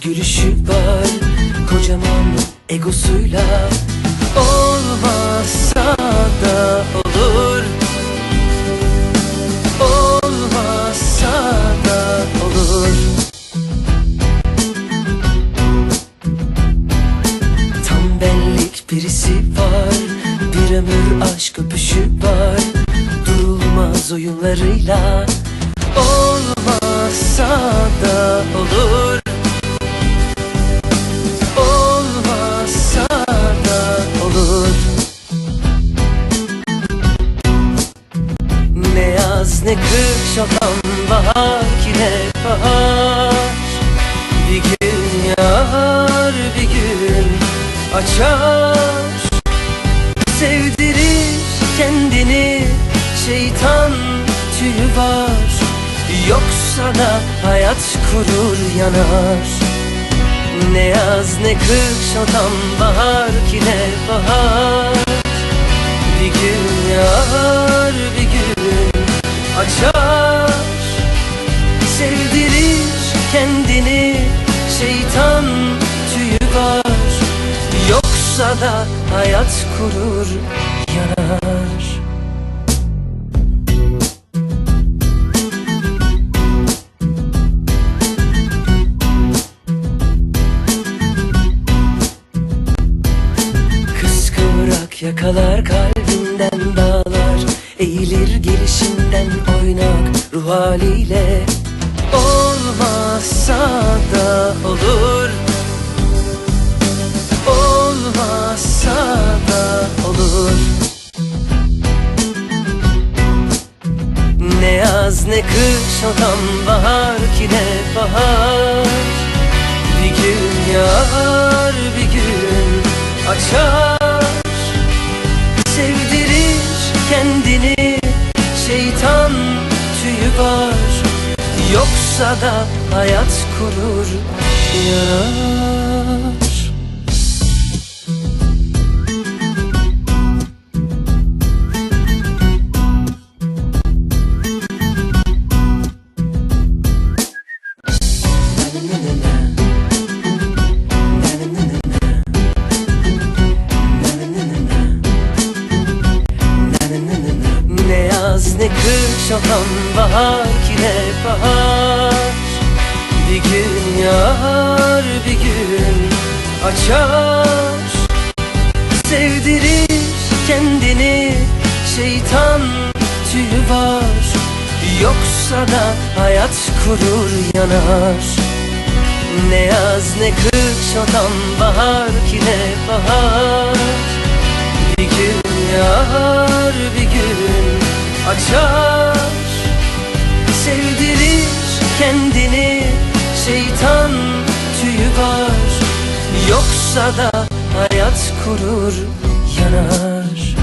Gülüşü var. Kocaman egosuyla Olmazsa da olur. Olmazsa da olur. Tam benlik birisi var. Bir ömür aşk öpüşü var. Durulmaz oyunlarıyla Olmazsa ne kış olan bahar ki ne bahar. Bir gün yağar bir gün açar. Sevdirir kendini şeytan tüyü var. Yoksa da hayat kurur yanar. Ne yaz ne kış o tam bahar ki ne bahar. Bir gün yağar bir gün açar. Sevdirir kendini şeytan tüyü var. Yoksa da hayat kurur yanar. Kıskıvrak yakalar kalbinden dağlar Eğilir gelişinden oynak ruh haliyle. Olmazsa da olur. Olmazsa da olur. Ne yaz ne kış olan bahar ki ne bahar. Bir gün yağar bir gün açar. Sevdirir kendini var. Yoksa da hayat kurur yanar olan bahar ki ne bahar. Bir gün yağar bir gün açar. Sevdirir kendini şeytan tüyü var. Yoksa da hayat kurur yanar. Ne yaz ne kış olan bahar ki ne bahar. Bir gün yağar bir gün açar kendini şeytan tüyü var. Yoksa da hayat kurur yanar